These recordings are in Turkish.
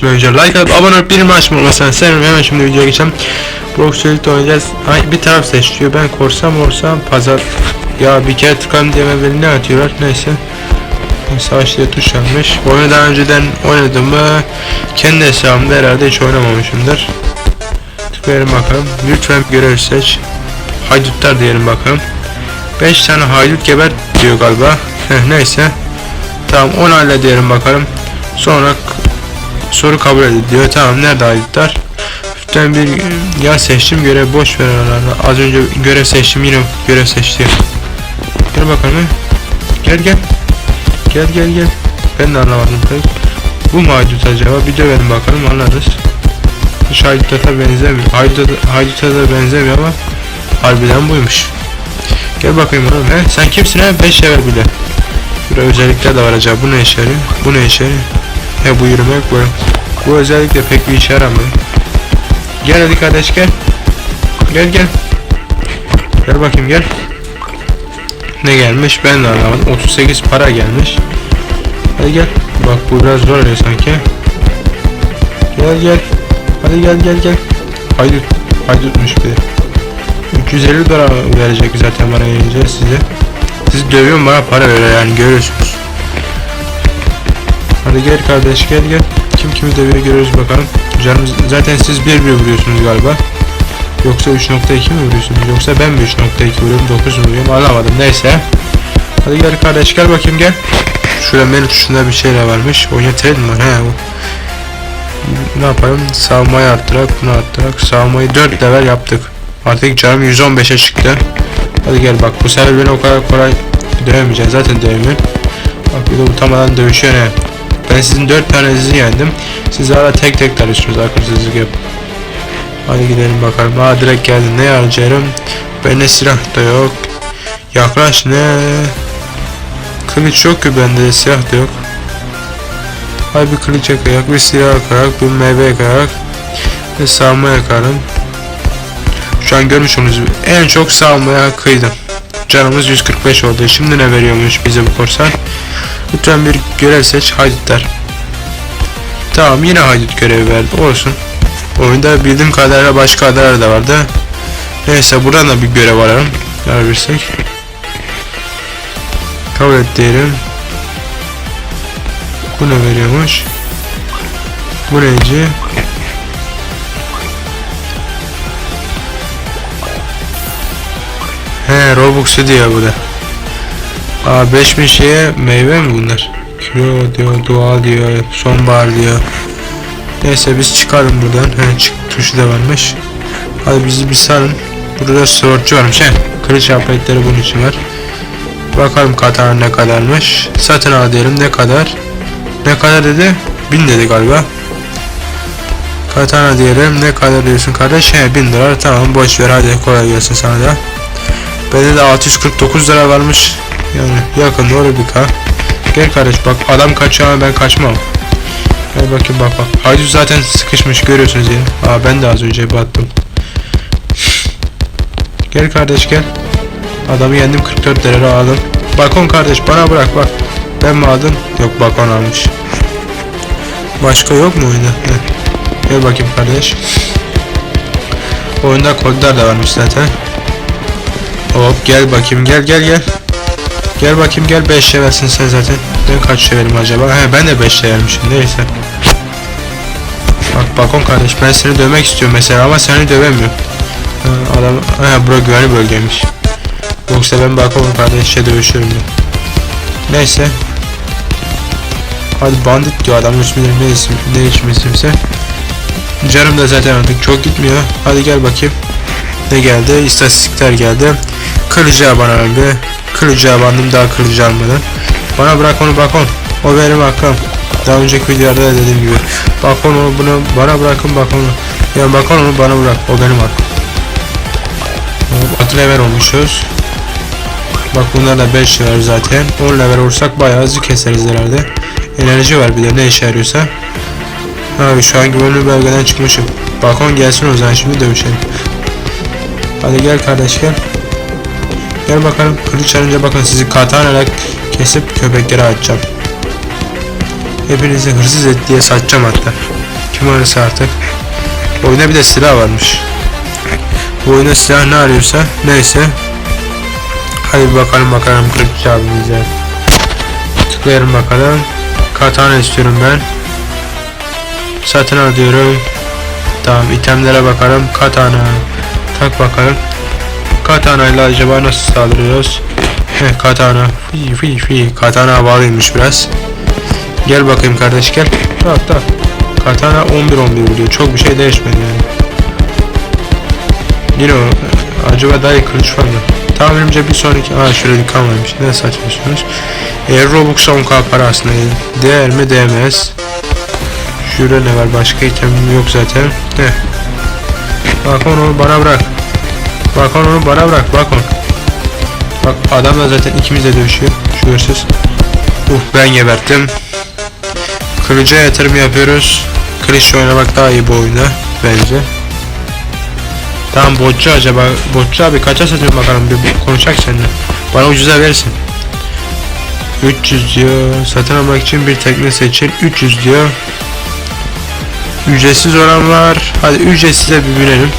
geçmeden önce like atıp abone olup bildirim açmayı unutmayın. Sevinirim hemen şimdi videoya geçelim. Broxy'likte oynayacağız. Ay, bir taraf seçiyor. Ben korsam orsam pazar. Ya bir kere tıkan diye beni ne atıyorlar neyse. Savaş diye tuş almış. Oyunu daha önceden oynadım mı? Kendi hesabımda herhalde hiç oynamamışımdır. Tıklayalım bakalım. Lütfen görev seç. Haydutlar diyelim bakalım. 5 tane haydut geber diyor galiba. Neyse. Tamam onayla diyelim bakalım. Sonra soru kabul ediliyor. Tamam nerede haydutlar? Lütfen bir ya seçtim görev boş ver aralarında. Az önce görev seçtim yine görev seçti. Gel bakalım. Gel gel. Gel gel gel. Ben de anlamadım pek. Bu mu haydut acaba? Bir dövelim bakalım anlarız. Hiç hayduta da benzemiyor. Hayduta, hayduta da benzemiyor ama harbiden buymuş. Gel bakayım oğlum. He? Sen kimsin he? 5 level bile. Burada özellikler de var acaba. Bu ne işe yarıyor? Bu ne işe yarıyor? He bu yürümek bu. Bu özellikle pek bir işe yaramıyor. Gel hadi kardeş gel. Gel gel. Gel bakayım gel. Ne gelmiş ben de anlamadım. 38 para gelmiş. Hadi gel. Bak bu biraz zor oluyor sanki. Gel gel. Hadi gel gel gel. Haydut. Haydutmuş bir de. 350 dolar verecek zaten bana gelince size. Siz dövüyorum bana para veriyor yani görüyorsunuz. Hadi gel kardeş gel gel. Kim kimi dövüyor görüyoruz bakalım. Canımız zaten siz bir bir vuruyorsunuz galiba. Yoksa 3.2 mi vuruyorsunuz? Yoksa ben mi 3.2 vuruyorum 9 mu vuruyorum anlamadım neyse. Hadi gel kardeş gel bakayım gel. Şurada menü tuşunda bir şeyler varmış. Oynatalım mı? He o. Ne yapalım? Savunmayı arttırak, bunu arttırak. Savunmayı 4 level yaptık. Artık canım 115'e çıktı. Hadi gel bak bu sefer beni o kadar kolay dövemeyeceğim. Zaten dövemiyorum. Bak bir de utanmadan dövüşüyor ne? Ben sizin 4 tanenizi yendim. Siz hala tek tek tartışıyorsunuz akılsızlık yap. Hadi gidelim bakalım. Aa direkt geldi. Ne harcarım? Bende silah da yok. Yaklaş ne? Kılıç yok ki bende silah da yok. Hadi bir kılıç yakarak, bir silah yakarak, bir meyve yakarak ve savunma yakarım. Şu an görmüş olduğunuz en çok savunmaya kıydım. Canımız 145 oldu. Şimdi ne veriyormuş bize bu korsan? Lütfen bir görev seç haydutlar. Tamam yine haydut görevi verdi. Olsun. Oyunda bildiğim kadarıyla başka adalar da vardı. Neyse buradan da bir görev alalım. Görebilirsek. Kabul et diyelim. Bu ne veriyormuş? Bu neyci? He Robux'u diyor bu da. Aa 5000 şeye meyve mi bunlar? Kilo diyor, doğal diyor, sonbahar diyor. Neyse biz çıkalım buradan. He çık tuşu da varmış. Hadi bizi bir sarın. Burada swordçu varmış he. Kılıç yaprakları bunun için var. Bakalım katana ne kadarmış. Satın al diyelim ne kadar? Ne kadar dedi? 1000 dedi galiba. Katana diyelim ne kadar diyorsun kardeş? He 1000 dolar tamam boş ver hadi kolay gelsin sana da. Bende de 649 lira varmış. Yani yakın doğru bir ka. Gel kardeş bak adam kaçıyor ama ben kaçmam. Gel bakayım bak bak. Haydut zaten sıkışmış görüyorsunuz ya. Aa ben de az önce battım. Gel kardeş gel. Adamı yendim 44 lira aldım. Bakon kardeş bana bırak bak. Ben mi aldım? Yok bakon almış. Başka yok mu oyunda? Gel bakayım kardeş. Oyunda kodlar da varmış zaten. Hop gel bakayım gel gel gel. Gel bakayım gel 5 levelsin sen zaten. Ben kaç levelim acaba? He ben de 5 levelmişim neyse. Bak bakon kardeş ben seni dövmek istiyorum mesela ama seni dövemiyorum. Ha, adam ha bura güvenli bölgeymiş. Yoksa ben bakon kardeşle dövüşüyorum ben. Neyse. Hadi bandit diyor adam ismi ne isim ne isim isimse. Canım da zaten artık çok gitmiyor. Hadi gel bakayım. Ne geldi? İstatistikler geldi. Kılıcı bana öldü. Kılıcı abandım daha kılıcı almadan. Bana bırak onu bak on. O benim hakkım. Daha önceki videolarda da dediğim gibi. Bak onu bunu bana bırakın bak onu. Yani bak onu bana bırak. O benim hakkım. 6 level olmuşuz. Bak bunlar da 5 level zaten. 10 level olursak bayağı hızlı keseriz herhalde. Enerji var bir de ne işe yarıyorsa. Abi şu an güvenli bölgeden çıkmışım. Bakon gelsin o zaman şimdi dövüşelim. Hadi gel kardeş gel. Gel bakalım kılıç alınca bakın sizi katanarak kesip köpeklere atacağım. Hepinizi hırsız et diye satacağım hatta. Kim ararsa artık. Oyunda bir de silah varmış. Bu oyunda silah ne arıyorsa neyse. Hadi bakalım bakalım kırıkçı abimize. Tıklayalım bakalım. Katana istiyorum ben. Satın al diyorum. Tamam itemlere bakalım. Katana. Tak bakalım. Katana ile acaba nasıl saldırıyoruz? Heh katana. Fi fi fi. Katana havalıymış biraz. Gel bakayım kardeş gel. Tak tak. Katana 11-11 vuruyor. Çok bir şey değişmedi yani. Yine o. Acaba daha iyi kılıç var mı? Tahminimce bir sonraki... Aa şöyle bir kan varmış. Ne saçmalıyorsunuz? Eğer Robux 10k para aslında değer mi değmez. Şurada ne var? Başka itemim yok zaten. Heh. Bak onu bana bırak. Bak onu bana bırak. Bak onu. Bak adamla zaten ikimiz de dövüşüyor. Şu hırsız. Uf ben geberttim. Kılıca yatırım yapıyoruz. Kılıçla oynamak daha iyi bu oyunda bence. Tamam botçu acaba botçu abi kaça satıyorsun bakalım bir konuşak seninle. Bana ucuza verirsin. 300 diyor. Satın almak için bir tekne seçin. 300 diyor. Ücretsiz olan var. Hadi ücretsize bir binelim.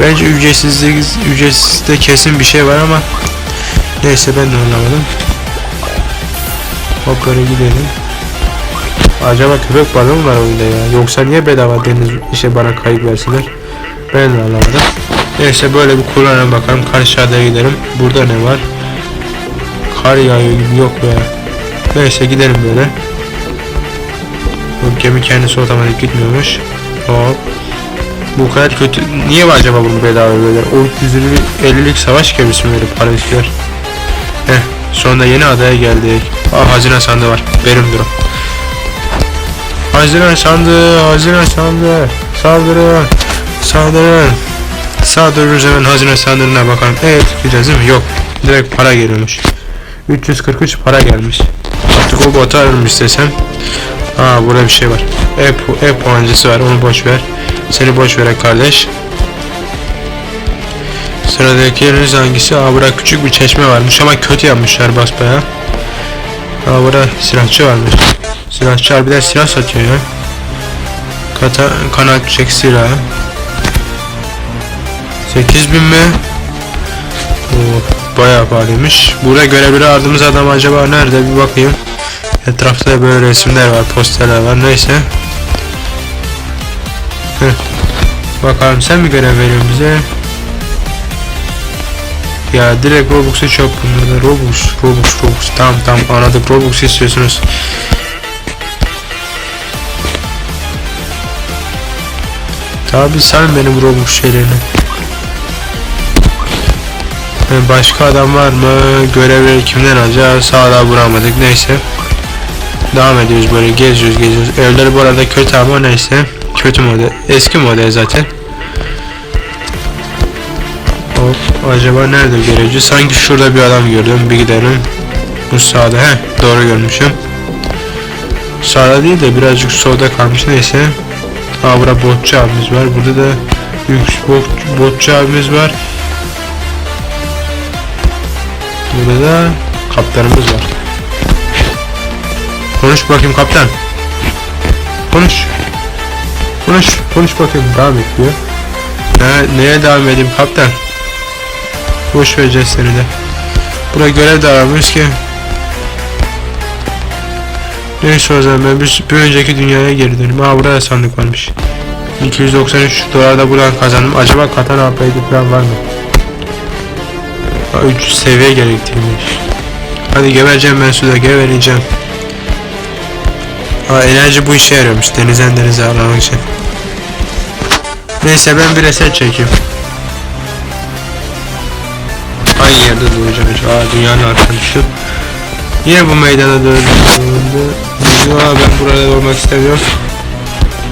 Bence ücretsizde, ücretsizde kesin bir şey var ama neyse ben de anlamadım. Hop böyle gidelim. Acaba köpek balığı mı var oyunda ya? Yoksa niye bedava deniz işe bana kayıp versinler? Ben de anlamadım. Neyse böyle bir kullanalım bakalım. Karşı adaya gidelim. Burada ne var? Kar yağıyor gibi yok be. Neyse gidelim böyle. Bu gemi kendisi otomatik gitmiyormuş. Hop. Bu kadar kötü. Niye var acaba bunu bedava böyle? O 350'lik savaş gemisi mi verip para istiyor? Heh. Sonunda yeni adaya geldik. Aa hazine sandığı var. Benimdir o. Hazine sandığı, hazine sandığı. Saldırın. Saldırın. Saldırırız hemen hazine sandığına bakalım. Evet gideceğiz değil mi? Yok. Direkt para geliyormuş. 343 para gelmiş. Artık o botu ararım istesem. Aa burada bir şey var. E, e puancısı var onu boş ver. Seni boş ver kardeş. Sıradakileriniz hangisi? Aa burada küçük bir çeşme varmış ama kötü yapmışlar basbaya. Aa burada silahçı varmış. Silahçı harbiden silah satıyor ya. Kata, kanat çek silah. 8000 mi? Oo, bayağı pahalıymış. Burada görevleri aradığımız adam acaba nerede bir bakayım. Etrafta böyle resimler var, posterler var. Neyse. Heh. Bakalım sen mi görev veriyorsun bize? Ya direkt Robux'u çok bunlarda. Robux, Robux, Robux. Tamam tamam anladık. Robux istiyorsunuz. Tabi sen benim Robux şeylerini. Ee, Başka adam var mı? Görevleri kimden alacağız? Hala bulamadık. Neyse. Devam ediyoruz böyle geziyoruz geziyoruz. Evleri bu arada kötü ama neyse. Kötü model. Eski model zaten. Hop. Acaba nerede görevci? Sanki şurada bir adam gördüm. Bir gidelim. Bu sağda. He, doğru görmüşüm. Sağda değil de birazcık solda kalmış. Neyse. Aa burada botçu abimiz var. Burada da bot, botçu abimiz var. Burada da kaptanımız var. Konuş bakayım kaptan. Konuş. Konuş. Konuş bakayım. Devam et diyor. Ne, neye devam edeyim kaptan? Boş vereceğiz seni de. Buraya görev de aramıyoruz ki. Neyse o zaman ben bir, bir önceki dünyaya geri döneyim. Aa burada da sandık varmış. 293 dolar da buradan kazandım. Acaba katana upgrade falan var mı? Aa, 3 seviye gerektirmiş. Hadi gebereceğim ben suda gebereceğim. Aa enerji bu işe yarıyormuş denizden denize alamak için. Neyse ben bir reset çekeyim. Aynı yerde duracağım. Aa dünyanın arkadaşı. Yine bu meydana döndü. Aa ben burada olmak istemiyorum.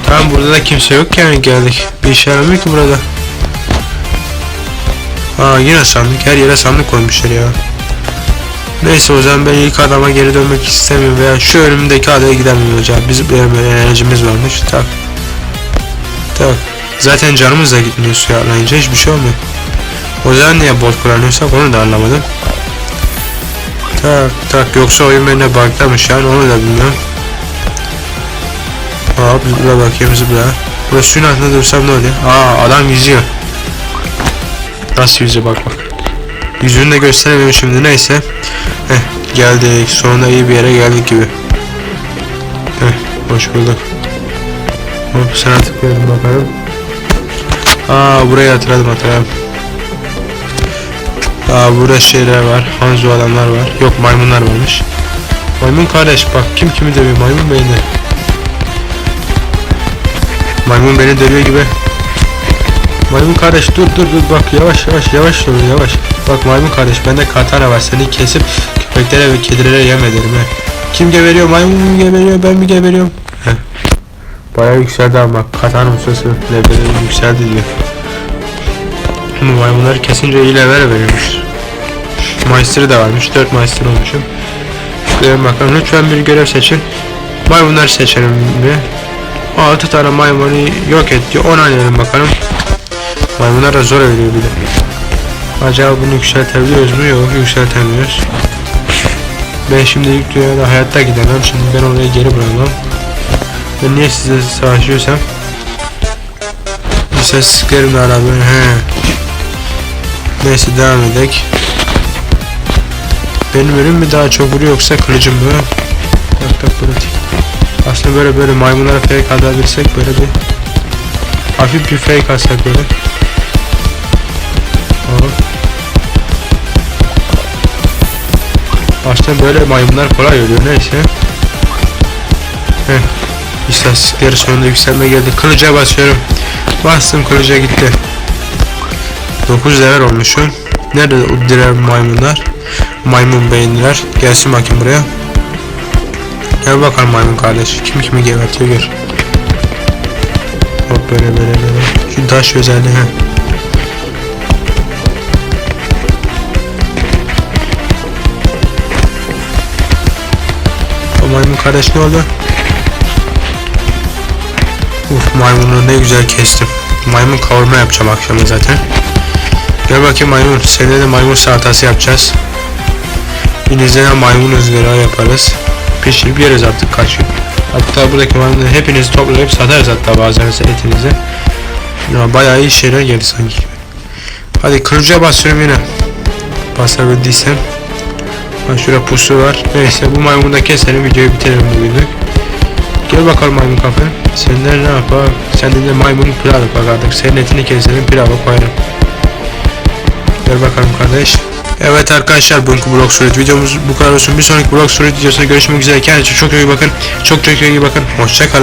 Tamam burada da kimse yok yani geldik. Bir işe yaramıyor ki burada. Aa yine sandık. Her yere sandık koymuşlar ya. Neyse o zaman ben ilk adama geri dönmek istemiyorum veya şu önümdeki adaya gidemiyorum hocam. Bizim enerjimiz varmış. Tak. Tak. Zaten canımız da gitmiyor suya atlayınca hiçbir şey olmuyor. O zaman niye bot kullanıyorsak onu da anlamadım. Tak tak yoksa oyun benimle buglamış yani onu da bilmiyorum. Hop zıpla bakayım zıpla. Burası suyun altında dursam ne oluyor? Aa adam yüzüyor. Nasıl yüzüyor bak bak. Yüzünü de gösteremiyorum şimdi neyse. Heh geldik sonunda iyi bir yere geldik gibi. Heh hoş bulduk. Hop sana tıklayalım bakalım. Aa burayı hatırladım hatırladım. Aa burada şeyler var. Hanzo adamlar var. Yok maymunlar varmış. Maymun kardeş bak kim kimi dövüyor maymun beni. Maymun beni dövüyor gibi. Maymun kardeş dur dur dur bak yavaş yavaş yavaş dur yavaş. Bak maymun kardeş bende katana var seni kesip köpeklere ve kedilere yem ederim he. Kim geberiyor maymun mu geberiyor ben mi geberiyorum? Heh. Bayağı yükseldi ama bak katana ustası levelleri yükseldi diyor. Ama maymunları kesince iyi level veriyormuş. Maestri de varmış 4 maestri olmuşum. Tıklayalım bakalım lütfen bir görev seçin. Maymunları seçelim bir. 6 tane maymunu yok et diyor. Onaylayalım bakalım. Maymunlar da zor ölüyor bir de. Acaba bunu yükseltebiliyoruz mu? Yok yükseltemiyoruz. Ben şimdi ilk dünyada hayatta gidemem. Şimdi ben oraya geri bırakamam. Ben niye size savaşıyorsam? İstatistiklerimle alakalı. He. Neyse devam edek. Benim ölüm mü daha çok vuruyor yoksa kılıcım mı? Tak pratik. Aslında böyle böyle maymunlara fake atabilsek böyle bir hafif bir fake atsak böyle. Aslında böyle maymunlar kolay ölüyor neyse. Heh. İstatistikleri sonunda yükselme geldi. Kılıca basıyorum. Bastım kılıca gitti. 9 level olmuşum. Nerede o diğer maymunlar? Maymun beyinler. Gelsin bakayım buraya. Gel bakalım maymun kardeş. Kim kimi gebertiyor gör. Hop böyle böyle böyle. Şu taş özelliği. Heh. Maymun kardeş ne oldu? Uf maymunu ne güzel kestim. Maymun kavurma yapacağım akşama zaten. Gel bakayım maymun. Seninle de maymun salatası yapacağız. Denizde maymun ızgara yaparız. Pişirip yeriz artık kaç gün. Hatta buradaki maymunları hepinizi toplayıp satarız hatta bazen etinize. Ya bayağı iyi şeyler geldi sanki. Hadi kılıca basıyorum yine. Basabildiysem. Ha şurada pusu var. Neyse bu maymunu da keselim videoyu bitirelim bugünlük. Gel bakalım maymun kafe. Senden ne yapar? Senden de maymun pilav yap bak artık. Senin etini keselim pilava koyalım. Gel bakalım kardeş. Evet arkadaşlar bugünkü blog suret videomuz bu kadar olsun. Bir sonraki blog suret videosunda görüşmek üzere. Kendinize çok iyi bakın. Çok çok iyi bakın. Hoşçakalın.